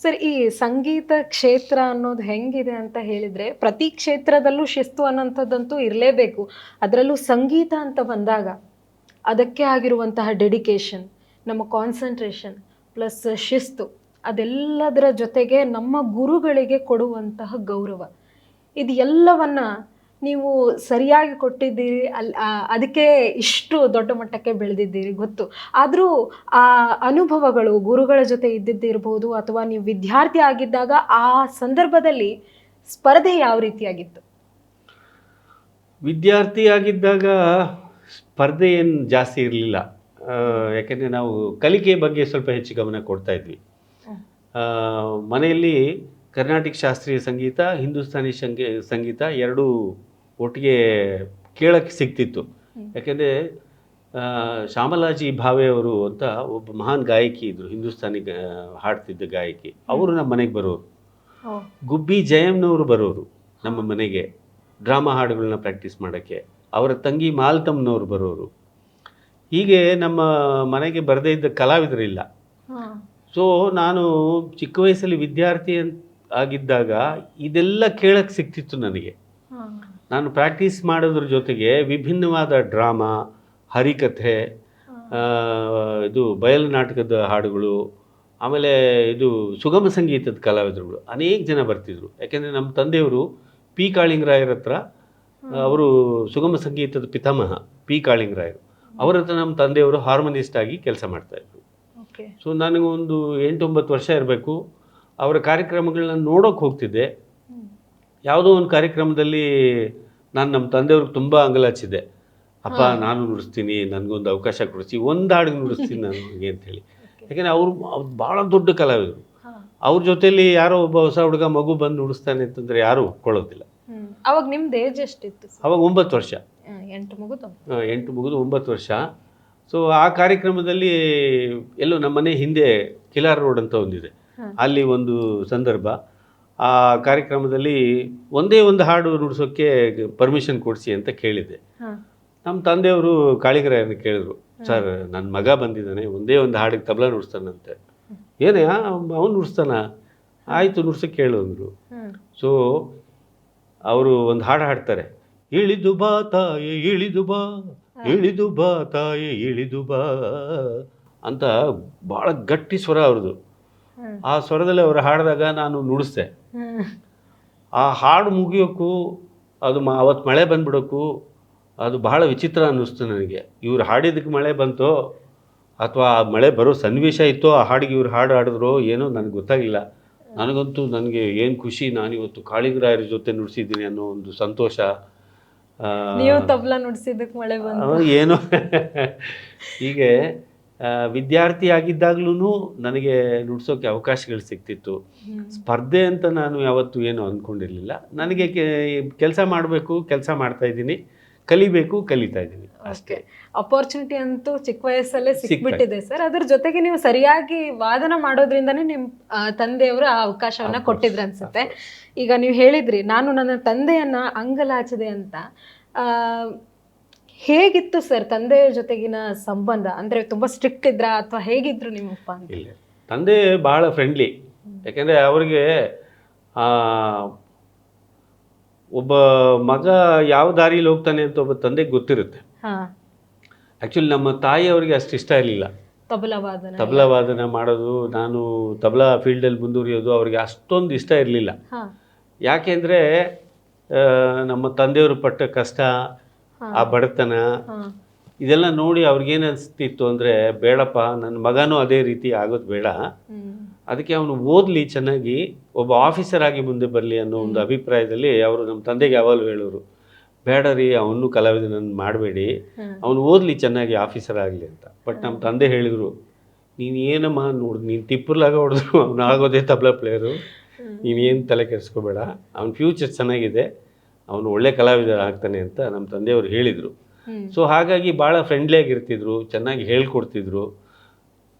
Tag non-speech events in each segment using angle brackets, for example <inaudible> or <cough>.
Sir, ಈ ಸಂಗೀತ ಕ್ಷೇತ್ರ ಅನ್ನೋದು ಹೆಂಗಿದೆ ಅಂತ ಹೇಳಿದ್ರೆ ಪ್ರತಿ ಕ್ಷೇತ್ರದಲ್ಲೂ ಶಿಸ್ತು ಅನ್ನೋಂಥದ್ದಂತೂ ಇರಲೇಬೇಕು. ಅದರಲ್ಲೂ ಸಂಗೀತ ಅಂತ ಬಂದಾಗ ಅದಕ್ಕೆ ಆಗಿರುವಂತಹ ಡೆಡಿಕೇಶನ್ ನಮ್ಮ ಕಾನ್ಸಂಟ್ರೇಷನ್ ಪ್ಲಸ್ ಶಿಸ್ತು ಅದೆಲ್ಲದರ ಜೊತೆಗೆ ನಮ್ಮ ಗುರುಗಳಿಗೆ ಕೊಡುವಂತಹ ಗೌರವ. ಇದು ಎಲ್ಲವನ್ನ ನೀವು ಸರಿಯಾಗಿ ಕೊಟ್ಟಿದ್ದೀರಿ ಅಲ್ಲಿ ಅದಕ್ಕೆ ಇಷ್ಟು ದೊಡ್ಡ ಮಟ್ಟಕ್ಕೆ ಬೆಳೆದಿದ್ದೀರಿ ಗೊತ್ತು. ಆದರೂ ಆ ಅನುಭವಗಳು ಗುರುಗಳ ಜೊತೆ ಇದ್ದಿದ್ದಿರ್ಬೋದು ಅಥವಾ ನೀವು ವಿದ್ಯಾರ್ಥಿ ಆಗಿದ್ದಾಗ ಆ ಸಂದರ್ಭದಲ್ಲಿ ಸ್ಪರ್ಧೆ ಯಾವ ರೀತಿಯಾಗಿತ್ತು? ವಿದ್ಯಾರ್ಥಿ ಆಗಿದ್ದಾಗ ಸ್ಪರ್ಧೆ ಏನು ಜಾಸ್ತಿ ಇರಲಿಲ್ಲ. ಯಾಕೆಂದರೆ ನಾವು ಕಲಿಕೆ ಬಗ್ಗೆ ಸ್ವಲ್ಪ ಹೆಚ್ಚು ಗಮನ ಕೊಡ್ತಾ ಇದ್ವಿ. ಮನೆಯಲ್ಲಿ ಕರ್ನಾಟಕ ಶಾಸ್ತ್ರೀಯ ಸಂಗೀತ, ಹಿಂದೂಸ್ತಾನಿ ಸಂಗೀ ಸಂಗೀತ ಎರಡೂ ಒಟ್ಟಿಗೆ ಕೇಳಕ್ಕೆ ಸಿಗ್ತಿತ್ತು. ಯಾಕೆಂದರೆ ಶ್ಯಾಮಲಾಜಿ ಭಾವೆ ಅವರು ಅಂತ ಒಬ್ಬ ಮಹಾನ್ ಗಾಯಕಿ ಇದ್ದರು ಹಿಂದೂಸ್ತಾನಿ ಹಾಡ್ತಿದ್ದ ಗಾಯಕಿ. ಅವರು ನಮ್ಮ ಮನೆಗೆ ಬರೋರು. ಗುಬ್ಬಿ ಜಯಮ್ನವರು ಬರೋರು ನಮ್ಮ ಮನೆಗೆ ಡ್ರಾಮಾ ಹಾಡುಗಳನ್ನ ಪ್ರಾಕ್ಟೀಸ್ ಮಾಡೋಕ್ಕೆ. ಅವರ ತಂಗಿ ಮಾಲ್ತಮ್ನವ್ರು ಬರೋರು. ಹೀಗೆ ನಮ್ಮ ಮನೆಗೆ ಬರದೇ ಇದ್ದ ಕಲಾವಿದರಿಲ್ಲ. ಸೊ ನಾನು ಚಿಕ್ಕ ವಯಸ್ಸಲ್ಲಿ ವಿದ್ಯಾರ್ಥಿ ಆಗಿದ್ದಾಗ ಇದೆಲ್ಲ ಕೇಳಕ್ಕೆ ಸಿಕ್ತಿತ್ತು ನನಗೆ. ನಾನು ಪ್ರಾಕ್ಟೀಸ್ ಮಾಡೋದ್ರ ಜೊತೆಗೆ ವಿಭಿನ್ನವಾದ ಡ್ರಾಮಾ ಹರಿಕಥೆ ಇದು ಬಯಲು ನಾಟಕದ ಹಾಡುಗಳು ಆಮೇಲೆ ಇದು ಸುಗಮ ಸಂಗೀತದ ಕಲಾವಿದರುಗಳು ಅನೇಕ ಜನ ಬರ್ತಿದ್ರು. ಯಾಕೆಂದರೆ ನಮ್ಮ ತಂದೆಯವರು ಪಿ ಕಾಳಿಂಗರಾಯರ ಹತ್ರ ಅವರು ಸುಗಮ ಸಂಗೀತದ ಪಿತಾಮಹ ಪಿ ಕಾಳಿಂಗರಾಯರು. ಅವರ ಹತ್ರ ನಮ್ಮ ತಂದೆಯವರು ಹಾರ್ಮೋನಿಸ್ಟ್ ಆಗಿ ಕೆಲಸ ಮಾಡ್ತಾಯಿದ್ರು ಸೊ ನನಗೊಂದು ಎಂಟೊಂಬತ್ತು ವರ್ಷ ಇರಬೇಕು. ಅವರ ಕಾರ್ಯಕ್ರಮಗಳನ್ನ ನೋಡೋಕೆ ಹೋಗ್ತಿದ್ದೆ. ಯಾವುದೋ ಒಂದು ಕಾರ್ಯಕ್ರಮದಲ್ಲಿ ನಾನು ನಮ್ಮ ತಂದೆಯವ್ರಿಗೆ ತುಂಬ ಅಂಗಲಾಚಿದ್ದೆ ಅಪ್ಪ ನಾನು ನುಡಿಸ್ತೀನಿ ನನಗೊಂದು ಅವಕಾಶ ಕೊಡಿಸಿ ಒಂದು ಹಾಡಿಗೆ ನುಡಿಸ್ತೀನಿ ನನಗೆ ಅಂತೇಳಿ ಯಾಕೆಂದರೆ ಅವರು ಅವ್ರು ಭಾಳ ದೊಡ್ಡ ಕಲಾವಿದರು. ಅವ್ರ ಜೊತೆಲಿ ಯಾರೋ ಒಬ್ಬ ಹೊಸ ಹುಡುಗ ಮಗು ಬಂದು ನುಡಿಸ್ತಾನೆ ಅಂತಂದರೆ ಯಾರೂ ಒಪ್ಕೊಳ್ಳೋದಿಲ್ಲ. ಅವಾಗ ನಿಮ್ದು ಏಜ್ ಎಷ್ಟಿತ್ತು? ಅವಾಗ ಒಂಬತ್ತು ವರ್ಷ. ಎಂಟು ಮುಗಿದು ಎಂಟು ಮುಗಿದು ಒಂಬತ್ತು ವರ್ಷ. ಸೊ ಆ ಕಾರ್ಯಕ್ರಮದಲ್ಲಿ ಎಲ್ಲೋ ನಮ್ಮನೆ ಹಿಂದೆ ಕಿಲಾರ್ ರೋಡ್ ಅಂತ ಒಂದಿದೆ. ಅಲ್ಲಿ ಒಂದು ಸಂದರ್ಭ. ಆ ಕಾರ್ಯಕ್ರಮದಲ್ಲಿ ಒಂದೇ ಒಂದು ಹಾಡು ನುಡಿಸೋಕ್ಕೆ ಪರ್ಮಿಷನ್ ಕೊಡಿಸಿ ಅಂತ ಕೇಳಿದ್ದೆ. ನಮ್ಮ ತಂದೆಯವರು ಕಾಳಿಗರಾಯನ ಕೇಳಿದ್ರು ಸರ್ ನನ್ನ ಮಗ ಬಂದಿದ್ದಾನೆ ಒಂದೇ ಒಂದು ಹಾಡಿಗೆ ತಬಲ ನುಡಿಸ್ತಾನಂತೆ. ಏನೇ ಅವನು ನುಡಿಸ್ತಾನ? ಆಯಿತು ನುಡ್ಸಕ್ಕೆ ಕೇಳು ಅಂದರು. ಸೊ ಅವರು ಒಂದು ಹಾಡು ಹಾಡ್ತಾರೆ. ಇಳಿದು ಬಾ ತಾಯಿ ಇಳಿದು ಬಾ ಇಳಿದು ಬಾ ತಾಯಿ ಇಳಿದು ಬಾ ಅಂತ ಭಾಳ ಗಟ್ಟಿ ಸ್ವರ ಅವ್ರದ್ದು. ಆ ಸ್ವರದಲ್ಲಿ ಅವರು ಹಾಡಿದಾಗ ನಾನು ನುಡಿಸ್ದೆ. ಆ ಹಾಡು ಮುಗಿಯೋಕ್ಕೂ ಅದು ಮ ಅವತ್ತು ಮಳೆ ಬಂದ್ಬಿಡೋಕ್ಕೂ ಅದು ಬಹಳ ವಿಚಿತ್ರ ಅನ್ನಿಸ್ತು ನನಗೆ. ಇವ್ರು ಹಾಡಿದ್ದಕ್ಕೆ ಮಳೆ ಬಂತೋ ಅಥವಾ ಆ ಮಳೆ ಬರೋ ಸನ್ನಿವೇಶ ಇತ್ತೋ ಆ ಹಾಡಿಗೆ ಇವ್ರು ಹಾಡು ಹಾಡಿದ್ರೋ ಏನೋ ನನಗೆ ಗೊತ್ತಾಗಿಲ್ಲ. ನನಗಂತೂ ನನಗೆ ಏನು ಖುಷಿ ನಾನಿವತ್ತು ಕಾಳಿಂಗರಾಯರ ಜೊತೆ ನುಡಿಸಿದ್ದೀನಿ ಅನ್ನೋ ಒಂದು ಸಂತೋಷ ನೀವು ತಬಲ ನುಡಿಸಿದ್ದಕ್ಕೆ ಮಳೆ ಬಂತು. ಏನೋ ಹೀಗೆ ಆ, ವಿದ್ಯಾರ್ಥಿ ಆಗಿದ್ದಾಗ್ಲೂ ನನಗೆ ನುಡ್ಸೋಕ್ಕೆ ಅವಕಾಶಗಳು ಸಿಗ್ತಿತ್ತು. ಸ್ಪರ್ಧೆ ಅಂತ ನಾನು ಯಾವತ್ತೂ ಏನು ಅಂದ್ಕೊಂಡಿರಲಿಲ್ಲ ನನಗೆ ಕೆಲಸ ಮಾಡಬೇಕು ಕೆಲಸ ಮಾಡ್ತಾ ಇದ್ದೀನಿ. ಕಲಿಬೇಕು ಕಲಿತಾ ಇದ್ದೀನಿ. ಅಷ್ಟೇ. ಅಪರ್ಚುನಿಟಿ ಅಂತೂ ಚಿಕ್ಕ ವಯಸ್ಸಲ್ಲೇ ಸಿಕ್ಬಿಟ್ಟಿದೆ ಸರ್. ಅದ್ರ ಜೊತೆಗೆ ನೀವು ಸರಿಯಾಗಿ ವಾದನ ಮಾಡೋದ್ರಿಂದನೇ ನಿಮ್ಮ ತಂದೆಯವರು ಆ ಅವಕಾಶವನ್ನ ಕೊಟ್ಟಿದ್ರು ಅನ್ಸುತ್ತೆ. ಈಗ ನೀವು ಹೇಳಿದ್ರಿ ನಾನು ನನ್ನ ತಂದೆಯನ್ನ ಅಂಗಲಾಚದೆ ಅಂತ. ಹೇಗಿತ್ತು ಸರ್ ತಂದೆಯ ಜೊತೆಗಿನ ಸಂಬಂಧ? ಅಂದ್ರೆ ತುಂಬಾ ಸ್ಟ್ರಿಕ್ಟ್ ಇದ್ರ ಅಥವಾ ಹೇಗಿದ್ರು ನಿಮ್ಮಪ್ಪ ಅಂತ? ಇಲ್ಲ ತಂದೆ ಭಾಳ ಫ್ರೆಂಡ್ಲಿ ಯಾಕೆಂದರೆ ಅವ್ರಿಗೆ ಆ, ಒಬ್ಬ ಮಗ ಯಾವ ದಾರಿಯಲ್ಲಿ ಹೋಗ್ತಾನೆ ಅಂತ ಒಬ್ಬ ತಂದೆಗೆ ಗೊತ್ತಿರುತ್ತೆ. ಆ್ಯಕ್ಚುಲಿ ನಮ್ಮ ತಾಯಿ ಅವರಿಗೆ ಅಷ್ಟು ಇಷ್ಟ ಇರಲಿಲ್ಲ. ತಬಲವಾದನ ಮಾಡೋದು ನಾನು ತಬಲಾ ಫೀಲ್ಡಲ್ಲಿ ಮುಂದುವರಿಯೋದು ಅವ್ರಿಗೆ ಅಷ್ಟೊಂದು ಇಷ್ಟ ಇರಲಿಲ್ಲ. ಯಾಕೆಂದರೆ ನಮ್ಮ ತಂದೆಯವರು ಪಟ್ಟ ಕಷ್ಟ. ಆ ಬಡತನ. ಇದೆಲ್ಲ ನೋಡಿ ಅವ್ರಿಗೇನು ಅನಿಸ್ತಿತ್ತು ಅಂದ್ರೆ ಬೇಡಪ್ಪ ನನ್ನ ಮಗನೂ ಅದೇ ರೀತಿ ಆಗೋದು ಬೇಡ. ಅದಕ್ಕೆ ಅವನು ಓದಲಿ ಚೆನ್ನಾಗಿ ಒಬ್ಬ ಆಫೀಸರ್ ಆಗಿ ಮುಂದೆ ಬರಲಿ ಅನ್ನೋ ಒಂದು ಅಭಿಪ್ರಾಯದಲ್ಲಿ ಅವರು ನಮ್ಮ ತಂದೆಗೆ ಯಾವಾಗಲೂ ಹೇಳೋರು ಬೇಡ ರೀ ಅವನು ಕಲಾವಿದನನ್ನು ಮಾಡಬೇಡಿ. ಅವನು ಓದಲಿ ಚೆನ್ನಾಗಿ ಆಫೀಸರ್ ಆಗಲಿ ಅಂತ. ಬಟ್ ನಮ್ಮ ತಂದೆ ಹೇಳಿದರು ನೀನು ಏನಮ್ಮ ನೋಡು ನೀನು ತಿಪ್ಪರ್ಲಾಗ ಹೊಡೆದ್ರು ಅವನು ಆಗೋದೇ ತಬಲ ಪ್ಲೇಯರು ನೀನು ಏನು ತಲೆ ಕೆಡಿಸ್ಕೋಬೇಡ. ಅವನ ಫ್ಯೂಚರ್ ಚೆನ್ನಾಗಿದೆ. ಅವನು ಒಳ್ಳೆ ಕಲಾವಿದ ಆಗ್ತಾನೆ ಅಂತ ನಮ್ಮ ತಂದೆಯವರು ಹೇಳಿದರು. ಸೊ ಹಾಗಾಗಿ ಭಾಳ ಫ್ರೆಂಡ್ಲಿಯಾಗಿರ್ತಿದ್ರು ಚೆನ್ನಾಗಿ ಹೇಳ್ಕೊಡ್ತಿದ್ರು.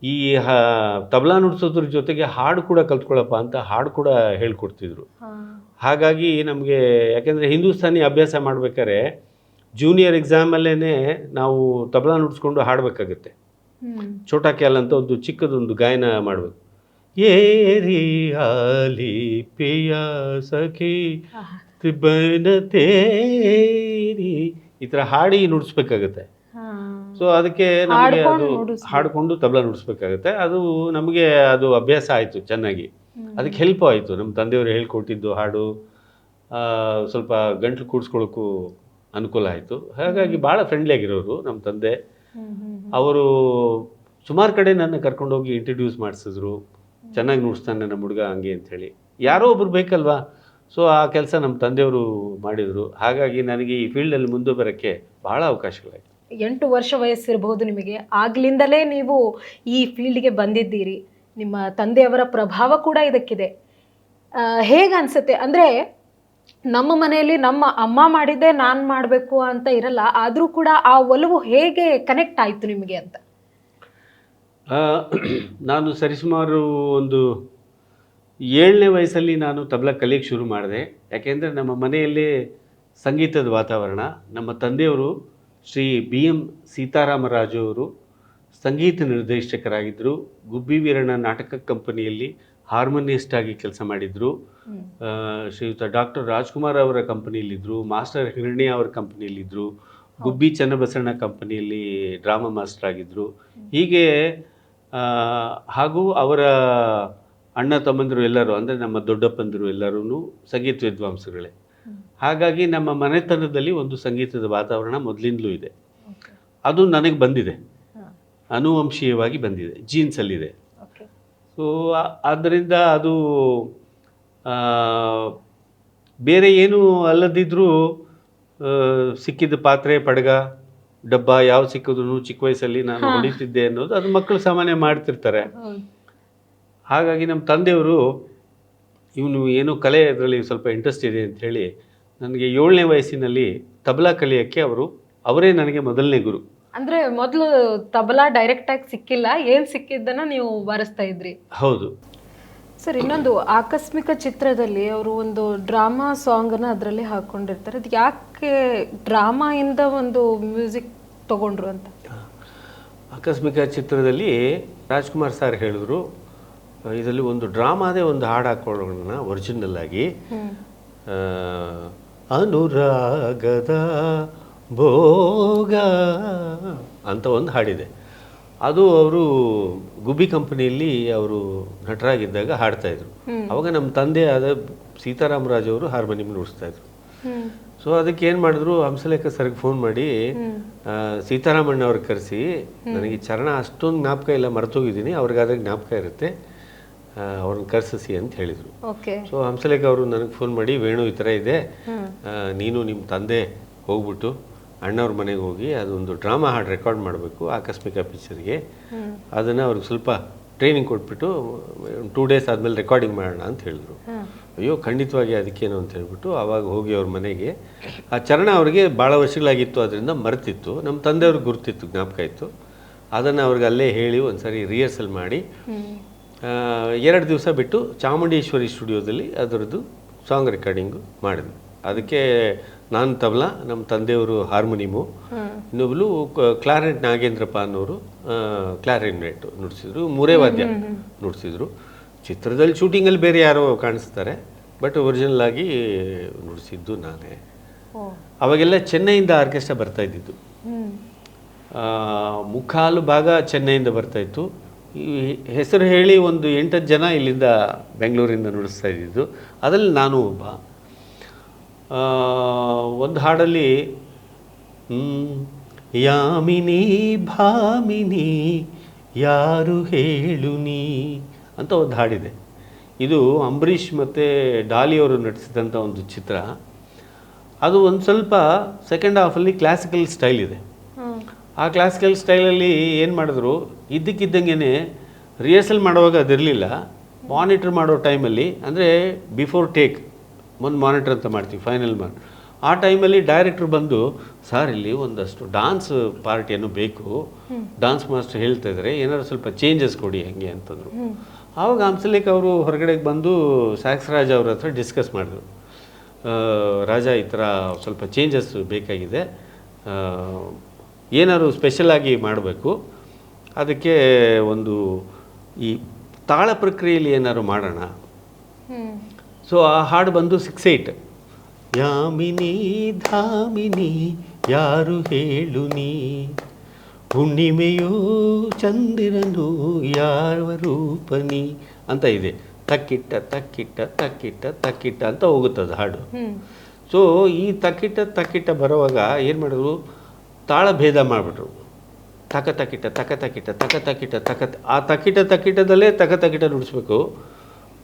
ಈ ಹ ತಬಲಾ ನುಡ್ಸೋದ್ರ ಜೊತೆಗೆ ಹಾಡು ಕೂಡ ಕಲ್ತ್ಕೊಳ್ಳಪ್ಪ ಅಂತ ಹಾಡು ಕೂಡ ಹೇಳ್ಕೊಡ್ತಿದ್ರು. ಹಾಗಾಗಿ ನಮಗೆ ಯಾಕೆಂದರೆ ಹಿಂದೂಸ್ತಾನಿ ಅಭ್ಯಾಸ ಮಾಡ್ಬೇಕಾದ್ರೆ ಜೂನಿಯರ್ ಎಕ್ಸಾಮಲ್ಲೇ ನಾವು ತಬಲಾ ನುಡ್ಸ್ಕೊಂಡು ಹಾಡಬೇಕಾಗತ್ತೆ. ಛೋಟಾ ಕ್ಯಾಲ್ ಅಂತ ಒಂದು ಚಿಕ್ಕದೊಂದು ಗಾಯನ ಮಾಡಬೇಕು. ಏರಿ ಆಲಿ ಪಿಯ ಸಖಿ ತೇರಿ. ಈ ಥರ ಹಾಡಿ ನುಡಿಸ್ಬೇಕಾಗತ್ತೆ. ಸೊ ಅದಕ್ಕೆ ನಮಗೆ ಹಾಡ್ಕೊಂಡು ಅದು ಹಾಡಿಕೊಂಡು ತಬಲ ನುಡಿಸ್ಬೇಕಾಗತ್ತೆ. ಅದು ನಮಗೆ ಅದು ಅಭ್ಯಾಸ ಆಯಿತು ಚೆನ್ನಾಗಿ. ಅದಕ್ಕೆ ಹೆಲ್ಪ್ ಆಯಿತು. ನಮ್ಮ ತಂದೆಯವರು ಹೇಳ್ಕೊಟ್ಟಿದ್ದು ಹಾಡು ಸ್ವಲ್ಪ ಗಂಟ್ಲು ಕೂಡಿಸ್ಕೊಳ್ಳೋಕ್ಕೂ ಅನುಕೂಲ ಆಯಿತು. ಹಾಗಾಗಿ ಭಾಳ ಫ್ರೆಂಡ್ಲಿ ಆಗಿರೋರು ನಮ್ಮ ತಂದೆ. ಅವರು ಸುಮಾರು ಕಡೆ ನನ್ನ ಕರ್ಕೊಂಡೋಗಿ ಇಂಟ್ರಡ್ಯೂಸ್ ಮಾಡಿಸಿದ್ರು. ಚೆನ್ನಾಗಿ ನುಡಿಸ್ತಾನೆ ನಮ್ಮ ಹುಡುಗ ಹಂಗೆ ಅಂಥೇಳಿ. ಯಾರೋ ಒಬ್ರು ಬೇಕಲ್ವಾ? ಸೊ ಆ ಕೆಲಸ ನಮ್ಮ ತಂದೆಯವರು ಮಾಡಿದರು. ಹಾಗಾಗಿ ನನಗೆ ಈ ಫೀಲ್ಡಲ್ಲಿ ಮುಂದೆ ಬರೋಕ್ಕೆ ಬಹಳ ಅವಕಾಶಗಳಾಯಿತು. ಎಂಟು ವರ್ಷ ವಯಸ್ಸಿರಬಹುದು ನಿಮಗೆ. ಆಗ್ಲಿಂದಲೇ ನೀವು ಈ ಫೀಲ್ಡ್ಗೆ ಬಂದಿದ್ದೀರಿ. ನಿಮ್ಮ ತಂದೆಯವರ ಪ್ರಭಾವ ಕೂಡ ಇದಕ್ಕಿದೆ. ಹೇಗೆ ಅನಿಸುತ್ತೆ? ಅಂದರೆ ಅಂದ್ರೆ ನಮ್ಮ ಮನೆಯಲ್ಲಿ ನಮ್ಮ ಅಮ್ಮ ಮಾಡಿದ್ದೆ ನಾನು ಮಾಡಬೇಕು ಅಂತ ಇರಲ್ಲ. ಆದರೂ ಕೂಡ ಆ ಒಲವು ಹೇಗೆ ಕನೆಕ್ಟ್ ಆಯಿತು ನಿಮಗೆ ಅಂತ? ನಾನು ಸರಿಸುಮಾರು ಒಂದು ಏಳನೇ ವಯಸ್ಸಲ್ಲಿ ನಾನು ತಬಲ ಕಲಿಯಕ್ಕೆ ಶುರು ಮಾಡಿದೆ. ಯಾಕೆಂದರೆ ನಮ್ಮ ಮನೆಯಲ್ಲಿ ಸಂಗೀತದ ವಾತಾವರಣ. ನಮ್ಮ ತಂದೆಯವರು ಶ್ರೀ ಬಿ ಎಂ ಸೀತಾರಾಮರಾಜು ಅವರು ಸಂಗೀತ ನಿರ್ದೇಶಕರಾಗಿದ್ದರು ಗುಬ್ಬಿ ವೀರಣ್ಣ ನಾಟಕ ಕಂಪನಿಯಲ್ಲಿ ಹಾರ್ಮೋನಿಯಸ್ಟ್ ಆಗಿ ಕೆಲಸ ಮಾಡಿದರು. ಶ್ರೀಯುತ ಡಾಕ್ಟರ್ ರಾಜ್ಕುಮಾರ್ ಅವರ ಕಂಪನಿಯಲ್ಲಿದ್ದರು ಮಾಸ್ಟರ್ ಹಿರಣ್ಯ ಅವರ ಕಂಪನಿಯಲ್ಲಿದ್ದರು ಗುಬ್ಬಿ ಚನ್ನಬಸಣ್ಣ ಕಂಪನಿಯಲ್ಲಿ ಡ್ರಾಮಾ ಮಾಸ್ಟರ್ ಆಗಿದ್ದರು ಹೀಗೆ ಹಾಗೂ ಅವರ ಅಣ್ಣ ತಮ್ಮಂದಿರು ಎಲ್ಲರೂ ಅಂದರೆ ನಮ್ಮ ದೊಡ್ಡಪ್ಪಂದಿರು ಎಲ್ಲರೂ ಸಂಗೀತ ವಿದ್ವಾಂಸಗಳೇ ಹಾಗಾಗಿ ನಮ್ಮ ಮನೆತನದಲ್ಲಿ ಒಂದು ಸಂಗೀತದ ವಾತಾವರಣ ಮೊದಲಿಂದಲೂ ಇದೆ. ಅದು ನನಗೆ ಬಂದಿದೆ. ಅನುವಂಶೀಯವಾಗಿ ಬಂದಿದೆ ಜೀನ್ಸಲ್ಲಿದೆ. ಸೊ ಆದ್ದರಿಂದ ಅದು ಬೇರೆ ಏನೂ ಅಲ್ಲದಿದ್ದರೂ ಸಿಕ್ಕಿದ ಪಾತ್ರೆ ಪಡಗ ಡಬ್ಬ ಯಾವ ಸಿಕ್ಕಿದ್ರು ಚಿಕ್ಕ ವಯಸ್ಸಲ್ಲಿ ನಾನು ಹೊಡಿತಿದ್ದೆ ಅನ್ನೋದು ಅದು ಮಕ್ಕಳು ಸಾಮಾನ್ಯ ಮಾಡ್ತಿರ್ತಾರೆ. ಹಾಗಾಗಿ ನಮ್ಮ ತಂದೆಯವರು ಇವನು ಏನು ಕಲೆ ಅದರಲ್ಲಿ ಸ್ವಲ್ಪ ಇಂಟ್ರೆಸ್ಟ್ ಇದೆ ಅಂತ ಹೇಳಿ ನನಗೆ ಏಳನೇ ವಯಸ್ಸಿನಲ್ಲಿ ತಬಲಾ ಕಲಿಯೋಕ್ಕೆ ಅವರು ಅವರೇ ನನಗೆ ಮೊದಲನೇ ಗುರು. ಅಂದ್ರೆ ಮೊದಲು ತಬಲಾ ಡೈರೆಕ್ಟ್ ಆಗಿ ಸಿಕ್ಕಿಲ್ಲ ಏನು ಸಿಕ್ಕಿದ್ದನ್ನ ನೀವು ಬಾರಿಸ್ತಾ ಇದ್ರಿ? ಹೌದು. ಸರ್ ಇನ್ನೊಂದು ಆಕಸ್ಮಿಕ ಚಿತ್ರದಲ್ಲಿ ಅವರು ಒಂದು ಡ್ರಾಮಾ ಸಾಂಗನ್ನ ಅದರಲ್ಲಿ ಹಾಕೊಂಡಿರ್ತಾರೆ. ಅದು ಯಾಕೆ ಡ್ರಾಮಾ ಇಂದ ಒಂದು ಮ್ಯೂಸಿಕ್ ತಗೊಂಡ್ರು ಅಂತ? ಆಕಸ್ಮಿಕ ಚಿತ್ರದಲ್ಲಿ ರಾಜ್ಕುಮಾರ್ ಸರ್ ಹೇಳಿದ್ರು ಇದರಲ್ಲಿ ಒಂದು ಡ್ರಾಮಾದೇ ಒಂದು ಹಾಡು ಹಾಕೊಳ್ಳೋಣ ಒರಿಜಿನಲ್ ಆಗಿ ಆ, ಅನುರಾಗದ ಭೋಗ ಅಂತ ಒಂದು ಹಾಡಿದೆ. ಅದು ಅವರು ಗುಬ್ಬಿ ಕಂಪನಿಯಲ್ಲಿ ಅವರು ನಟರಾಗಿದ್ದಾಗ ಹಾಡ್ತಾ ಇದ್ರು. ಅವಾಗ ನಮ್ಮ ತಂದೆ ಆದ ಸೀತಾರಾಮರಾಜ್ ಅವರು ಹಾರ್ಮೋನಿಯಂ ನುಡಿಸ್ತಾ ಇದ್ರು. ಸೊ ಅದಕ್ಕೆ ಏನು ಮಾಡಿದ್ರು ಹಂಸಲೇಖ ಸರ್ಗೆ ಫೋನ್ ಮಾಡಿ ಸೀತಾರಾಮಣ್ಣ ಅವ್ರಿಗೆ ಕರೆಸಿ ನನಗೆ ಚರಣ ಅಷ್ಟೊಂದು ಜ್ಞಾಪಕ ಇಲ್ಲ ಮರ್ತೋಗಿದ್ದೀನಿ ಅವ್ರಿಗಾದ್ರೆ ಜ್ಞಾಪಕ ಇರುತ್ತೆ. ಅವ್ರನ್ನ ಕರ್ಸಿಸಿ ಅಂತ ಹೇಳಿದರು. ಓಕೆ. ಸೊ ಹಂಸಲೇಖ ಅವರು ನನಗೆ ಫೋನ್ ಮಾಡಿ ವೇಣು ಈ ಥರ ಇದೆ. ನೀನು ನಿಮ್ಮ ತಂದೆ ಹೋಗ್ಬಿಟ್ಟು ಅಣ್ಣವ್ರ ಮನೆಗೆ ಹೋಗಿ ಅದೊಂದು ಡ್ರಾಮಾ ಹಾಡು ರೆಕಾರ್ಡ್ ಮಾಡಬೇಕು ಆಕಸ್ಮಿಕ ಪಿಕ್ಚರ್ಗೆ. ಅದನ್ನು ಅವ್ರಿಗೆ ಸ್ವಲ್ಪ ಟ್ರೈನಿಂಗ್ ಕೊಟ್ಬಿಟ್ಟು ಟೂ ಡೇಸ್ ಆದಮೇಲೆ ರೆಕಾರ್ಡಿಂಗ್ ಮಾಡೋಣ ಅಂತ ಹೇಳಿದ್ರು. ಅಯ್ಯೋ ಖಂಡಿತವಾಗಿ ಅದಕ್ಕೇನು ಅಂತ ಹೇಳ್ಬಿಟ್ಟು ಆವಾಗ ಹೋಗಿ ಅವ್ರ ಮನೆಗೆ. ಆ ಚರಣ ಅವ್ರಿಗೆ ಭಾಳ ವರ್ಷಗಳಾಗಿತ್ತು ಅದರಿಂದ ಮರೆತಿತ್ತು. ನಮ್ಮ ತಂದೆಯವ್ರಿಗೆ ಗುರುತಿತ್ತು ಜ್ಞಾಪಕ ಇತ್ತು. ಅದನ್ನು ಅವ್ರಿಗೆ ಅಲ್ಲೇ ಹೇಳಿ ಒಂದು ಸರಿ ರಿಹರ್ಸಲ್ ಮಾಡಿ ಎರಡು ದಿವಸ ಬಿಟ್ಟು ಚಾಮುಂಡೇಶ್ವರಿ ಸ್ಟುಡಿಯೋದಲ್ಲಿ ಅದರದ್ದು ಸಾಂಗ್ ರೆಕಾರ್ಡಿಂಗು ಮಾಡಿದ್ವಿ ಅದಕ್ಕೆ ನಾನು ತಬಲಾ ನಮ್ಮ ತಂದೆಯವರು ಹಾರ್ಮೋನಿಯಮು. ಇನ್ನೊಬ್ಲು ಕ್ಲಾರೆಂಟ್ ನಾಗೇಂದ್ರಪ್ಪ ಅನ್ನೋರು ಕ್ಲಾರಿನೆಟ್ ನುಡಿಸಿದ್ರು ಮೂರೇ ವಾದ್ಯ ನುಡಿಸಿದ್ರು. ಚಿತ್ರದಲ್ಲಿ ಶೂಟಿಂಗಲ್ಲಿ ಬೇರೆ ಯಾರೋ ಕಾಣಿಸ್ತಾರೆ ಬಟ್ ಒರಿಜಿನಲ್ ಆಗಿ ನುಡಿಸಿದ್ದು ನಾನೇ. ಅವಾಗೆಲ್ಲ ಚೆನ್ನೈಯಿಂದ ಆರ್ಕೆಸ್ಟ್ರಾ ಬರ್ತಾ ಇದ್ದಿದ್ದು. ಮುಖಾಲು ಭಾಗ ಚೆನ್ನೈಯಿಂದ ಬರ್ತಾಯಿತ್ತು ಹೆಸರು ಹೇಳಿ ಒಂದು ಎಂಟತ್ತು ಜನ ಇಲ್ಲಿಂದ ಬೆಂಗಳೂರಿಂದ ನುಡಿಸ್ತಾ ಇದ್ದಿದ್ದು. ಅದರಲ್ಲಿ ನಾನು ಒಬ್ಬ. ಒಂದು ಹಾಡಲ್ಲಿ ಯಾಮಿನಿ ಭಾಮಿನಿ, ಯಾರು ಹೇಳು ನೀ ಅಂತ ಒಂದು ಹಾಡಿದೆ. ಇದು ಅಂಬರೀಷ್ ಮತ್ತು ಡಾಲಿಯವರು ನಟಿಸಿದಂಥ ಒಂದು ಚಿತ್ರ. ಅದು ಒಂದು ಸ್ವಲ್ಪ ಸೆಕೆಂಡ್ ಹಾಫಲ್ಲಿ ಕ್ಲಾಸಿಕಲ್ ಸ್ಟೈಲ್ ಇದೆ. ಆ ಕ್ಲಾಸಿಕಲ್ ಸ್ಟೈಲಲ್ಲಿ ಏನು ಮಾಡಿದ್ರು? ಇದ್ದಕ್ಕಿದ್ದಂಗೆ ರಿಹರ್ಸಲ್ ಮಾಡುವಾಗ ಅದಿರಲಿಲ್ಲ. ಮಾನಿಟ್ರ್ ಮಾಡೋ ಟೈಮಲ್ಲಿ ಅಂದರೆ ಬಿಫೋರ್ ಟೇಕ್ ಒಂದು ಮಾನಿಟ್ರ್ ಅಂತ ಮಾಡ್ತೀವಿ ಫೈನಲ್ ಮಾಡಿ ಆ ಟೈಮಲ್ಲಿ ಡೈರೆಕ್ಟ್ರ್ ಬಂದು ಸರ್ ಇಲ್ಲಿ ಒಂದಷ್ಟು ಡಾನ್ಸ್ ಪಾರ್ಟಿಯನ್ನು ಬೇಕು. ಡಾನ್ಸ್ ಮಾಸ್ಟರ್ ಹೇಳ್ತಾ ಇದ್ದಾರೆ ಏನಾದ್ರು ಸ್ವಲ್ಪ ಚೇಂಜಸ್ ಕೊಡಿ ಹಂಗೆ ಅಂತಂದರು. ಆವಾಗ ಹಂಸಲೇಖ ಅವರು ಹೊರಗಡೆಗೆ ಬಂದು ಸ್ಯಾಕ್ಸ್ ರಾಜ್ ಅವ್ರ ಹತ್ರ ಡಿಸ್ಕಸ್ ಮಾಡಿದ್ರು. ರಾಜ ಈ ಥರ ಸ್ವಲ್ಪ ಚೇಂಜಸ್ ಬೇಕಾಗಿದೆ. ಏನಾದ್ರು ಸ್ಪೆಷಲಾಗಿ ಮಾಡಬೇಕು ಅದಕ್ಕೆ ಒಂದು ಈ ತಾಳ ಪ್ರಕ್ರಿಯೆಯಲ್ಲಿ ಏನಾದ್ರು ಮಾಡೋಣ. ಸೊ ಆ ಹಾಡು ಬಂದು ಸಿಕ್ಸ್ ಏಯ್ಟ್ ಯಾಮಿನಿ ಧಾಮಿನಿ ಯಾರು ಹೇಳು ನೀ? ಹುಣ್ಣಿಮೆಯೂ ಚಂದಿರನು ಯಾವ ರೂಪನಿ ಅಂತ ಇದೆ. ತಕ್ಕಿಟ್ಟ ತಕ್ಕಿಟ್ಟ ತಕ್ಕಿಟ್ಟ ತಕ್ಕಿಟ್ಟ ಅಂತ ಹೋಗುತ್ತದೆ ಹಾಡು. ಸೊ ಈ ತಕ್ಕಿಟ್ಟ ತಕ್ಕಿಟ್ಟ ಬರುವಾಗ ಏನು ಮಾಡಿದ್ರು ತಾಳ ಭೇದ ಮಾಡಿಬಿಟ್ರು. ತಕ ತಕಿಟ ತಕ ತಕಿಟ ತಕ ತಕಿಟ, ತಕ ಆ ತಕಿಟ ತಕಿಟದಲ್ಲೇ ತಕ ತಕಿಟ ನುಡಿಸ್ಬೇಕು.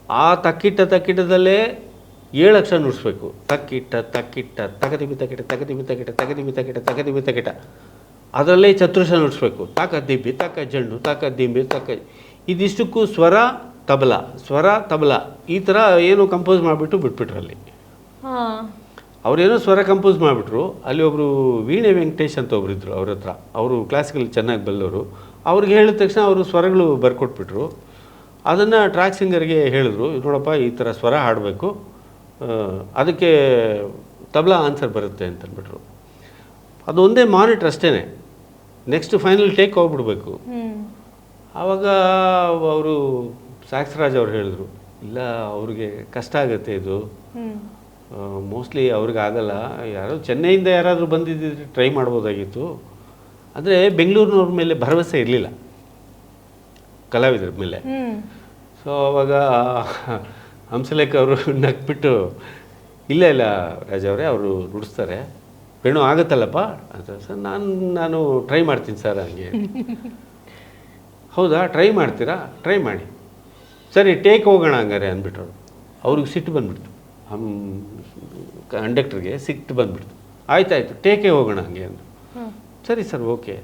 ಆ ತಕ್ಕಿಟ್ಟ ತಕ್ಕಿಟ್ಟದಲ್ಲೇ ಏಳು ಅಕ್ಷರ ನುಡಿಸ್ಬೇಕು. ತಕ್ಕಿಟ್ಟ ತಕ್ಕಿಟ್ಟ ತಗದಿಮಿ ತಕಿಟ ತಗದಿಮಿ ತಕಿಟ ತಗದಿಮಿ ತಕಿಟ ತಕದಿಮಿ ತಕಿಟ. ಅದರಲ್ಲೇ ಚತುರ್ಶ ನುಡಿಸ್ಬೇಕು. ತಾಕ ದಿಬ್ಬಿ, ತಕ ಜಂಡು, ತಾಕ ದಿಂಬಿ, ತಕ ಇದಿಷ್ಟಕ್ಕೂ ಸ್ವರ, ತಬಲ. ಸ್ವರ, ತಬಲ. ಈ ಥರ ಏನು ಕಂಪೋಸ್ ಮಾಡಿಬಿಟ್ಟು ಬಿಟ್ಬಿಟ್ರಲ್ಲಿ ಅವರೇನೋ ಸ್ವರ ಕಂಪೋಸ್ ಮಾಡಿಬಿಟ್ರು, ಅಲ್ಲಿ ಒಬ್ಬರು ವೀಣೆ ವೆಂಕಟೇಶ್ ಅಂತ ಒಬ್ರು ಇದ್ರು ಅವ್ರ ಹತ್ರ. ಅವರು ಕ್ಲಾಸಿಕಲ್ ಚೆನ್ನಾಗಿ ಬಲ್ಲವರು ಅವ್ರಿಗೆ ಹೇಳಿದ ತಕ್ಷಣ ಅವರು ಸ್ವರಗಳು ಬರ್ಕೊಟ್ಬಿಟ್ರು. ಅದನ್ನು ಟ್ರ್ಯಾಕ್ ಸಿಂಗರ್ಗೆ ಹೇಳಿದ್ರು ನೋಡಪ್ಪ ಈ ಥರ ಸ್ವರ ಹಾಡಬೇಕು ಅದಕ್ಕೆ ತಬಲಾ ಆನ್ಸರ್ ಬರುತ್ತೆ ಅಂತಂದ್ಬಿಟ್ರು ಅದೊಂದೇ ಮಾನಿಟ್ರ್ ಅಷ್ಟೇ ನೆಕ್ಸ್ಟ್ ಫೈನಲ್ ಟೇಕ್ ಹೋಗ್ಬಿಡ್ಬೇಕು. ಆವಾಗ ಅವರು ಸಾಕ್ಸರಾಜ್ ಅವ್ರು ಹೇಳಿದ್ರು, ಇಲ್ಲ ಅವ್ರಿಗೆ ಕಷ್ಟ ಆಗುತ್ತೆ ಇದು. ಮೋಸ್ಟ್ಲಿ ಅವ್ರಿಗೆ ಆಗಲ್ಲ. ಯಾರೋ ಚೆನ್ನೈಯಿಂದ ಯಾರಾದರೂ ಬಂದಿದ್ದಿದ್ರೆ ಟ್ರೈ ಮಾಡ್ಬೋದಾಗಿತ್ತು. ಅಂದರೆ ಬೆಂಗಳೂರಿನವ್ರ ಮೇಲೆ ಭರವಸೆ ಇರಲಿಲ್ಲ. ಕಲಾವಿದರ ಮೇಲೆ. ಸೊ ಅವಾಗ ಹಂಸಲೇಖ ಅವರು <laughs> ನಗ್ಬಿಟ್ಟು ಇಲ್ಲ ಇಲ್ಲ ರಾಜ ಅವರೇ ಅವರು ನುಡಿಸ್ತಾರೆ ಬೇಣು ಆಗುತ್ತಲ್ಲಪ್ಪ? ಅಂತ ಸರ್ ನಾನು ನಾನು ಟ್ರೈ ಮಾಡ್ತೀನಿ ಸರ್ ಹಂಗೆ. <laughs> ಹೌದಾ? ಟ್ರೈ ಮಾಡ್ತೀರಾ? ಟ್ರೈ ಮಾಡಿ. ಸರಿ ಟೇಕ್ ಹೋಗೋಣ ಹಂಗಾರೆ ಅಂದ್ಬಿಟ್ರು ಅವ್ರಿಗೆ ಸಿಟ್ಟು ಬಂದ್ಬಿಡ್ತು. ಹಮ್ ಕಂಡಕ್ಟರ್ಗೆ ಸಿಟ್ಟು ಬಂದ್ಬಿಡ್ತು. ಆಯ್ತಾಯ್ತು ಟೇಕೆ ಹೋಗೋಣ ಹಂಗೆ ಅಂದರು ಸರಿ ಸರ್ ಓಕೆ.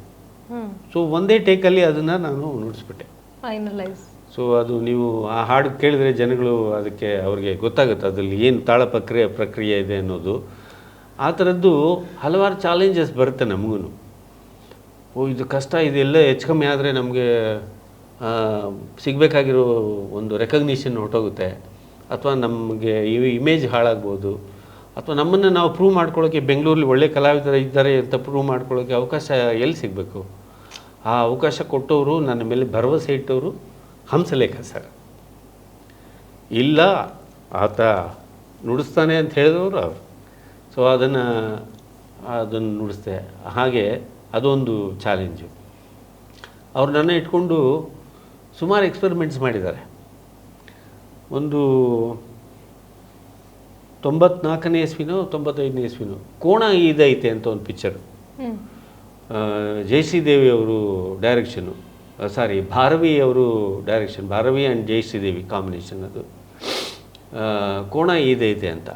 ಸೊ ಒಂದೇ ಟೇಕಲ್ಲಿ ಅದನ್ನು ನಾನು ನುಡಿಸ್ಬಿಟ್ಟೆ. ಫೈನಲೈಸ್ ಸೊ ಅದು ನೀವು ಆ ಹಾಡು ಕೇಳಿದ್ರೆ ಜನಗಳು ಅದಕ್ಕೆ ಅವ್ರಿಗೆ ಗೊತ್ತಾಗುತ್ತೆ ಅದರಲ್ಲಿ ಏನು ತಾಳ ಪ್ರಕ್ರಿಯೆ ಪ್ರಕ್ರಿಯೆ ಇದೆ ಅನ್ನೋದು. ಆ ಥರದ್ದು ಹಲವಾರು ಚಾಲೆಂಜಸ್ ಬರುತ್ತೆ ನಮಗೂ ಓ ಇದು ಕಷ್ಟ ಇದೆಲ್ಲ ಹೆಚ್ಚು ಕಮ್ಮಿ ಆದರೆ ನಮಗೆ ಸಿಗಬೇಕಾಗಿರೋ ಒಂದು ರೆಕಗ್ನಿಷನ್ ಹೊರಟೋಗುತ್ತೆ. ಅಥವಾ ನಮಗೆ ಇಮೇಜ್ ಹಾಳಾಗ್ಬೋದು, ಅಥವಾ ನಮ್ಮನ್ನು ನಾವು ಪ್ರೂವ್ ಮಾಡ್ಕೊಳ್ಳೋಕ್ಕೆ ಬೆಂಗಳೂರಲ್ಲಿ ಒಳ್ಳೆ ಕಲಾವಿದರು ಇದ್ದಾರೆ ಅಂತ ಪ್ರೂವ್ ಮಾಡ್ಕೊಳ್ಳೋಕ್ಕೆ ಅವಕಾಶ ಎಲ್ಲಿ ಸಿಗಬೇಕು? ಆ ಅವಕಾಶ ಕೊಟ್ಟವರು ನನ್ನ ಮೇಲೆ ಭರವಸೆ ಇಟ್ಟವರು ಹಂಸಲೇಖ ಸರ್. ಇಲ್ಲ, ಆತ ನುಡಿಸ್ತಾನೆ ಅಂತ ಹೇಳಿದವರು ಅವರು. ಸೊ ಅದನ್ನು ಅದನ್ನು ನುಡಿಸ್ದೆ. ಹಾಗೆ ಅದೊಂದು ಚಾಲೆಂಜು ಅವ್ರು ನನ್ನ ಇಟ್ಕೊಂಡು ಸುಮಾರು ಎಕ್ಸ್ಪೆರಿಮೆಂಟ್ಸ್ ಮಾಡಿದ್ದಾರೆ. ಒಂದು ತೊಂಬತ್ನಾಲ್ಕನೇ ಇಸ್ವಿನೋ ತೊಂಬತ್ತೈದನೇ ಇಸ್ವಿನೋ ಕೋಣ ಇದೈತೆ ಅಂತ ಒಂದು ಪಿಕ್ಚರು ಜಯಶ್ರೀ ದೇವಿ ಅವರು ಡೈರೆಕ್ಷನು ಸಾರಿ ಭಾರವಿ ಅವರು direction Bharavi and Jayashree Devi combination ಅದು ಕೋಣ ಇದೈತೆ ಅಂತ.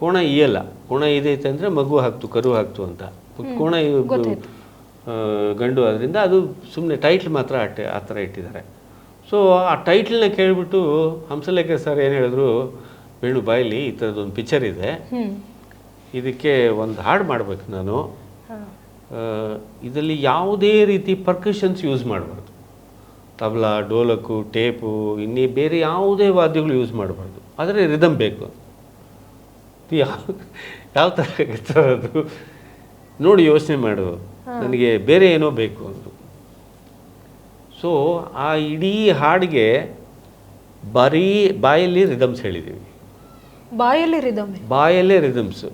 ಕೋಣ ಇಯಲ್ಲ ಕೋಣ ಇದೈತೆ ಅಂದರೆ ಮಗು ಹಾಕ್ತು ಕರು ಹಾಕ್ತು ಅಂತ. ಕೋಣ. ಗಂಡು ಅದರಿಂದ ಅದು ಸುಮ್ಮನೆ ಟೈಟ್ಲ್ ಮಾತ್ರ ಆ ಥರ ಇಟ್ಟಿದ್ದಾರೆ. ಸೊ ಆ ಟೈಟ್ಲನ್ನ ಕೇಳಿಬಿಟ್ಟು ಹಂಸಲೇಖ ಸರ್ ಏನು ಹೇಳಿದ್ರು ಬೇಣು ಬಾಯಲ್ಲಿ ಈ ಥರದ್ದೊಂದು ಪಿಕ್ಚರ್ ಇದೆ. ಇದಕ್ಕೆ ಒಂದು ಹಾಡು ಮಾಡಬೇಕು ನಾನು. ಇದರಲ್ಲಿ ಯಾವುದೇ ರೀತಿ ಪರ್ಕಷನ್ಸ್ ಯೂಸ್ ಮಾಡಬಾರ್ದು. ತಬಲಾ ಡೋಲಕು ಟೇಪು ಇನ್ನೇ ಬೇರೆ ಯಾವುದೇ ವಾದ್ಯಗಳು ಯೂಸ್ ಮಾಡಬಾರ್ದು. ಆದರೆ ರಿದಮ್ ಬೇಕು. <laughs> ಯಾವ ಯಾವ ಥರ ಅದು ನೋಡಿ ಯೋಚನೆ ಮಾಡು. ನನಗೆ ಬೇರೆ ಏನೋ ಬೇಕು ಅಂದರು ಸೊ ಆ ಇಡೀ ಹಾಡಿಗೆ ಬರೀ ಬಾಯಲ್ಲಿ ರಿದಮ್ಸ್ ಹೇಳಿದ್ದೀವಿ. ಬಾಯಲ್ಲಿ ರಿದಮ್ ಬಾಯಲ್ಲೇ ರಿದಮ್ಸು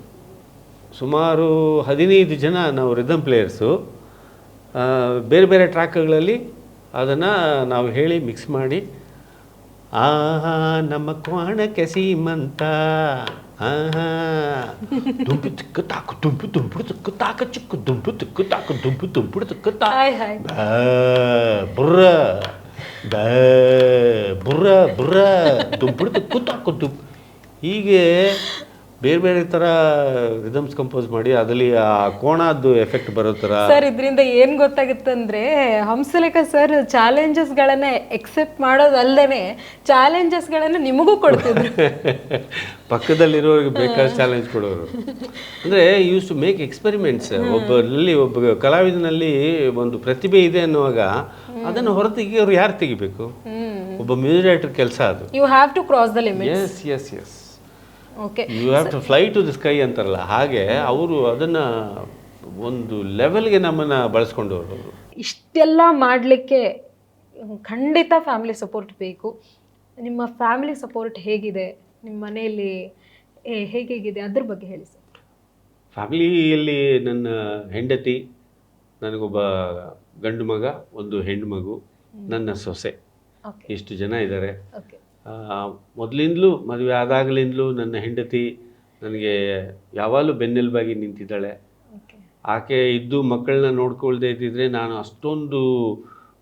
ಸುಮಾರು ಹದಿನೈದು ಜನ ನಾವು ರಿದಮ್ ಪ್ಲೇಯರ್ಸು ಬೇರೆ ಬೇರೆ ಟ್ರ್ಯಾಕ್ಗಳಲ್ಲಿ ಅದನ್ನು ನಾವು ಹೇಳಿ ಮಿಕ್ಸ್ ಮಾಡಿ ಆಹಾ ನಮ್ಮ ಕ್ವಾಣಕ್ಕೆ ಸೀಮಂತ. ಆಹಾ. ದುಂಪು ತಿಕ್ಕು ತಾಕು ದುಂಪು ದುಂಪುಡು ತಿಕ್ಕು ತಾಕ ಚಿಕ್ಕು ದುಂಪು ತಿಕ್ಕು ತಾಕು ದುಂಪು ದುಂಪುಡು ತಿಕ್ಕು ತಾ ಹಾಯ್ ಹಾಯ್. ಬಾ, ಬುರ್ರ ಬಾ, ಬುರ್ರ ಬುರ್ರ ದುಂಬಿಡ್ತು ಕೂತಾಕು ದುಂಪ್ ಹೀಗೆ ಬೇರೆ ಬೇರೆ ತರ ರಿದಮ್ಸ್ ಕಂಪೋಸ್ ಮಾಡಿ ಅದರಲ್ಲಿ ಆ ಕೋಣದ್ದು ಎಫೆಕ್ಟ್ ಬರೋ ತರ. ಸರ್ ಇದರಿಂದ ಏನ್ ಗೊತ್ತಾಗುತ್ತಂದ್ರೆ ಹಂಸಲೇಖ ಸರ್ ಚಾಲೆಂಜಸ್ ಗಳನ್ನ ಎಕ್ಸೆಪ್ಟ್ ಮಾಡೋದಲ್ದೇನೆ ಚಾಲೆಂಜಸ್ ಗಳನ್ನ ನಿಮಗೂ ಕೊಡ್ತಿದ್ರು. <laughs> ಪಕ್ಕದಲ್ಲಿರೋರಿಗೆ ಬೇಕಾದ ಚಾಲೆಂಜ್ ಕೊಡೋರು. ಅಂದರೆ ಯೂಸ್ ಟು ಮೇಕ್ ಎಕ್ಸ್ಪೆರಿಮೆಂಟ್ಸ್ ಒಬ್ಬರಲ್ಲಿ ಒಬ್ಬ ಕಲಾವಿದನಲ್ಲಿ ಒಂದು ಪ್ರತಿಭೆ ಇದೆ ಅನ್ನುವಾಗ ಅದನ್ನು ಹೊರತೆಗೆಯೋರು ಯಾರು ತೆಗಿಬೇಕು? ಒಬ್ಬ ಮ್ಯೂಸಿಕ್ ಡೈರೆಕ್ಟರ್ ಕೆಲಸ ಅದು. You have to cross the limit S S S you have to fly to the sky ಅಂತಾರಲ್ಲ ಹಾಗೆ ಅವರು ಅದನ್ನು ಒಂದು ಲೆವೆಲ್ಗೆ ನಮ್ಮನ್ನು ಬಳಸ್ಕೊಂಡವರು. ಹೋಗೋದು ಇಷ್ಟೆಲ್ಲ ಮಾಡಲಿಕ್ಕೆ ಖಂಡಿತ ಫ್ಯಾಮಿಲಿ ಸಪೋರ್ಟ್ ಬೇಕು. ನಿಮ್ಮ ಫ್ಯಾಮಿಲಿ ಸಪೋರ್ಟ್ ಹೇಗಿದೆ? ನಿಮ್ಮ ಮನೆಯಲ್ಲಿ ಹೇಗಿದೆ ಅದ್ರ ಬಗ್ಗೆ ಹೇಳಿ ಸರ್ ಫ್ಯಾಮಿಲಿಯಲ್ಲಿ ನನ್ನ ಹೆಂಡತಿ ನನಗೊಬ್ಬ ಗಂಡು ಮಗ ಒಂದು ಹೆಣ್ಣು ಮಗು ನನ್ನ ಸೊಸೆ. ಓಕೆ ಇಷ್ಟು ಜನ ಇದ್ದಾರೆ. ಓಕೆ ಮೊದಲಿಂದಲೂ ಮದುವೆ ಆದಾಗಲಿಂದಲೂ ನನ್ನ ಹೆಂಡತಿ ನನಗೆ ಯಾವಾಗಲೂ ಬೆನ್ನೆಲುಬಾಗಿ ನಿಂತಿದ್ದಾಳೆ. ಆಕೆ ಇದ್ದು ಮಕ್ಕಳನ್ನ ನೋಡ್ಕೊಳ್ದೇ ಇದ್ದಿದ್ರೆ ನಾನು ಅಷ್ಟೊಂದು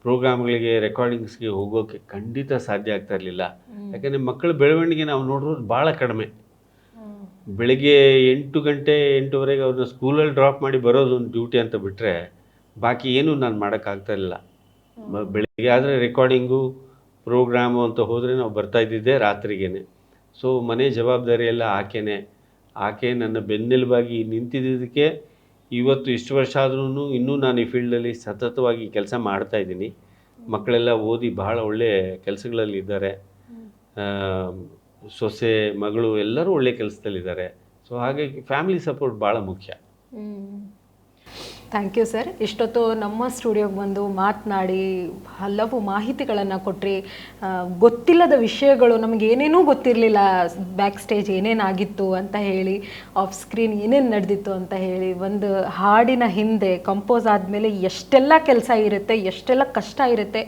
ಪ್ರೋಗ್ರಾಮ್ಗಳಿಗೆ ರೆಕಾರ್ಡಿಂಗ್ಸ್ಗೆ ಹೋಗೋಕ್ಕೆ ಖಂಡಿತ ಸಾಧ್ಯ ಆಗ್ತಾ ಇರಲಿಲ್ಲ. ಯಾಕಂದರೆ ಮಕ್ಕಳ ಬೆಳವಣಿಗೆ ನಾವು ನೋಡೋದು ಭಾಳ ಕಡಿಮೆ. ಬೆಳಿಗ್ಗೆ ಎಂಟು ಗಂಟೆ ಎಂಟುವರೆಗೆ ಅವ್ರನ್ನ ಸ್ಕೂಲಲ್ಲಿ ಡ್ರಾಪ್ ಮಾಡಿ ಬರೋದು ಒಂದು ಡ್ಯೂಟಿ ಅಂತ ಬಿಟ್ಟರೆ ಬಾಕಿ ಏನೂ ನಾನು ಮಾಡೋಕ್ಕಾಗ್ತಾ ಇರಲಿಲ್ಲ. ಬೆಳಿಗ್ಗೆ ಆದರೆ ರೆಕಾರ್ಡಿಂಗು ಪ್ರೋಗ್ರಾಮು ಅಂತ ಹೋದರೆ ನಾವು ಬರ್ತಾ ಇದ್ದಿದ್ದೆ ರಾತ್ರಿಗೇನೆ. ಸೊ ಮನೆ ಜವಾಬ್ದಾರಿ ಎಲ್ಲ ಆಕೆನೇ. ಆಕೆ ನನ್ನ ಬೆನ್ನೆಲುಬಾಗಿ ನಿಂತಿದ್ದಕ್ಕೆ ಇವತ್ತು ಇಷ್ಟು ವರ್ಷ ಆದ್ರೂ ಇನ್ನೂ ನಾನು ಈ ಫೀಲ್ಡಲ್ಲಿ ಸತತವಾಗಿ ಕೆಲಸ ಮಾಡ್ತಾ ಇದ್ದೀನಿ. ಮಕ್ಕಳೆಲ್ಲ ಓದಿ ಬಹಳ ಒಳ್ಳೆ ಕೆಲಸಗಳಲ್ಲಿ ಇದ್ದಾರೆ ಆ, ಸೊಸೆ ಮಗಳು ಎಲ್ಲರೂ ಒಳ್ಳೆ ಕೆಲಸದಲ್ಲಿದ್ದಾರೆ. ಸೊ ಹಾಗಾಗಿ ಫ್ಯಾಮಿಲಿ ಸಪೋರ್ಟ್ ಭಾಳ ಮುಖ್ಯ. ಥ್ಯಾಂಕ್ ಯು ಸರ್ ಇಷ್ಟೊತ್ತು ನಮ್ಮ ಸ್ಟುಡಿಯೋಗೆ ಬಂದು ಮಾತನಾಡಿ ಹಲವು ಮಾಹಿತಿಗಳನ್ನು ಕೊಟ್ಟರೆ ಗೊತ್ತಿಲ್ಲದ ವಿಷಯಗಳು ನಮಗೆ ಏನೇನೂ ಗೊತ್ತಿರಲಿಲ್ಲ. ಬ್ಯಾಕ್ ಸ್ಟೇಜ್ ಏನೇನಾಗಿತ್ತು ಅಂತ ಹೇಳಿ ಆಫ್ ಸ್ಕ್ರೀನ್ ಏನೇನು ನಡೆದಿತ್ತು ಅಂತ ಹೇಳಿ, ಒಂದು ಹಾಡಿನ ಹಿಂದೆ ಕಂಪೋಸ್ ಆದಮೇಲೆ ಎಷ್ಟೆಲ್ಲ ಕೆಲಸ ಇರುತ್ತೆ, ಎಷ್ಟೆಲ್ಲ ಕಷ್ಟ ಇರುತ್ತೆ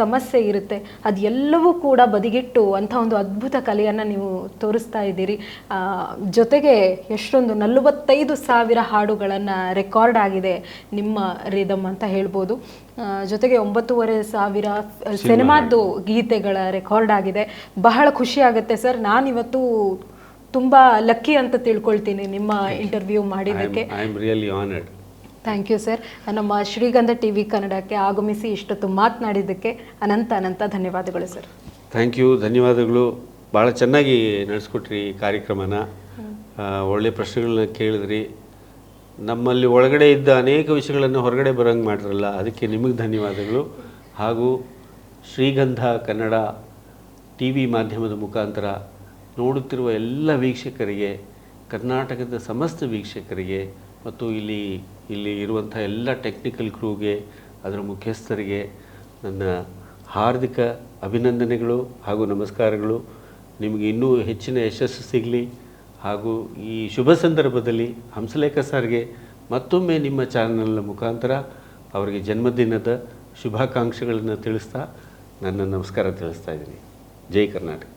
ಸಮಸ್ಯೆ ಇರುತ್ತೆ. ಅದೆಲ್ಲವೂ ಕೂಡ ಬದಿಗಿಟ್ಟು ಅಂಥ ಒಂದು ಅದ್ಭುತ ಕಲೆಯನ್ನು ನೀವು ತೋರಿಸ್ತಾ ಇದ್ದೀರಿ. ಜೊತೆಗೆ ಎಷ್ಟೊಂದು ನಲವತ್ತೈದು ಸಾವಿರ ಹಾಡುಗಳನ್ನು ರೆಕಾರ್ಡ್ ಆಗಿದೆ ನಿಮ್ಮ ರಿದಮ್ ಅಂತ ಹೇಳ್ಬೋದು. ಜೊತೆಗೆ ಒಂಬತ್ತೂವರೆ ಸಾವಿರ ಸಿನಿಮಾದ್ದು ಗೀತೆಗಳ ರೆಕಾರ್ಡ್ ಆಗಿದೆ. ಬಹಳ ಖುಷಿ ಆಗುತ್ತೆ ಸರ್. ನಾನಿವತ್ತು ತುಂಬ ಲಕ್ಕಿ ಅಂತ ತಿಳ್ಕೊಳ್ತೀನಿ ನಿಮ್ಮ ಇಂಟರ್ವ್ಯೂ ಮಾಡಿದ್ದಕ್ಕೆ. I am really honoured thank you sir ನಮ್ಮ ಶ್ರೀಗಂಧ ಟಿ ವಿ ಕನ್ನಡಕ್ಕೆ ಆಗಮಿಸಿ ಇಷ್ಟೊತ್ತು ಮಾತನಾಡಿದ್ದಕ್ಕೆ ಅನಂತ ಅನಂತ ಧನ್ಯವಾದಗಳು ಸರ್ ಥ್ಯಾಂಕ್ ಯು ಧನ್ಯವಾದಗಳು. ಭಾಳ ಚೆನ್ನಾಗಿ ನಡೆಸ್ಕೊಟ್ರಿ ಈ ಕಾರ್ಯಕ್ರಮನ. ಒಳ್ಳೆ ಪ್ರಶ್ನೆಗಳನ್ನ ಕೇಳಿದ್ರಿ. ನಮ್ಮಲ್ಲಿ ಒಳಗಡೆ ಇದ್ದ ಅನೇಕ ವಿಷಯಗಳನ್ನು ಹೊರಗಡೆ ಬರೋಂಗೆ ಮಾಡಿರಲ್ಲ ಅದಕ್ಕೆ ನಿಮಗೆ ಧನ್ಯವಾದಗಳು. ಹಾಗೂ ಶ್ರೀಗಂಧ ಕನ್ನಡ ಟಿ ವಿ ಮಾಧ್ಯಮದ ಮುಖಾಂತರ ನೋಡುತ್ತಿರುವ ಎಲ್ಲ ವೀಕ್ಷಕರಿಗೆ ಕರ್ನಾಟಕದ ಸಮಸ್ತ ವೀಕ್ಷಕರಿಗೆ ಮತ್ತು ಇಲ್ಲಿ ಇಲ್ಲಿ ಇರುವಂಥ ಎಲ್ಲ ಟೆಕ್ನಿಕಲ್ ಕ್ರೂಗೆ ಅದರ ಮುಖ್ಯಸ್ಥರಿಗೆ ನನ್ನ ಹಾರ್ದಿಕ ಅಭಿನಂದನೆಗಳು ಹಾಗೂ ನಮಸ್ಕಾರಗಳು. ನಿಮಗೆ ಇನ್ನೂ ಹೆಚ್ಚಿನ ಯಶಸ್ಸು ಸಿಗಲಿ. ಹಾಗೂ ಈ ಶುಭ ಸಂದರ್ಭದಲ್ಲಿ ಹಂಸಲೇಖ ಸರ್ಗೆ ಮತ್ತೊಮ್ಮೆ ನಿಮ್ಮ ಚಾನಲ್ನ ಮುಖಾಂತರ ಅವರಿಗೆ ಜನ್ಮದಿನದ ಶುಭಾಕಾಂಕ್ಷೆಗಳನ್ನು ತಿಳಿಸ್ತಾ ನನ್ನ ನಮಸ್ಕಾರ ತಿಳಿಸ್ತಾ ಇದ್ದೀನಿ. ಜೈ ಕರ್ನಾಟಕ.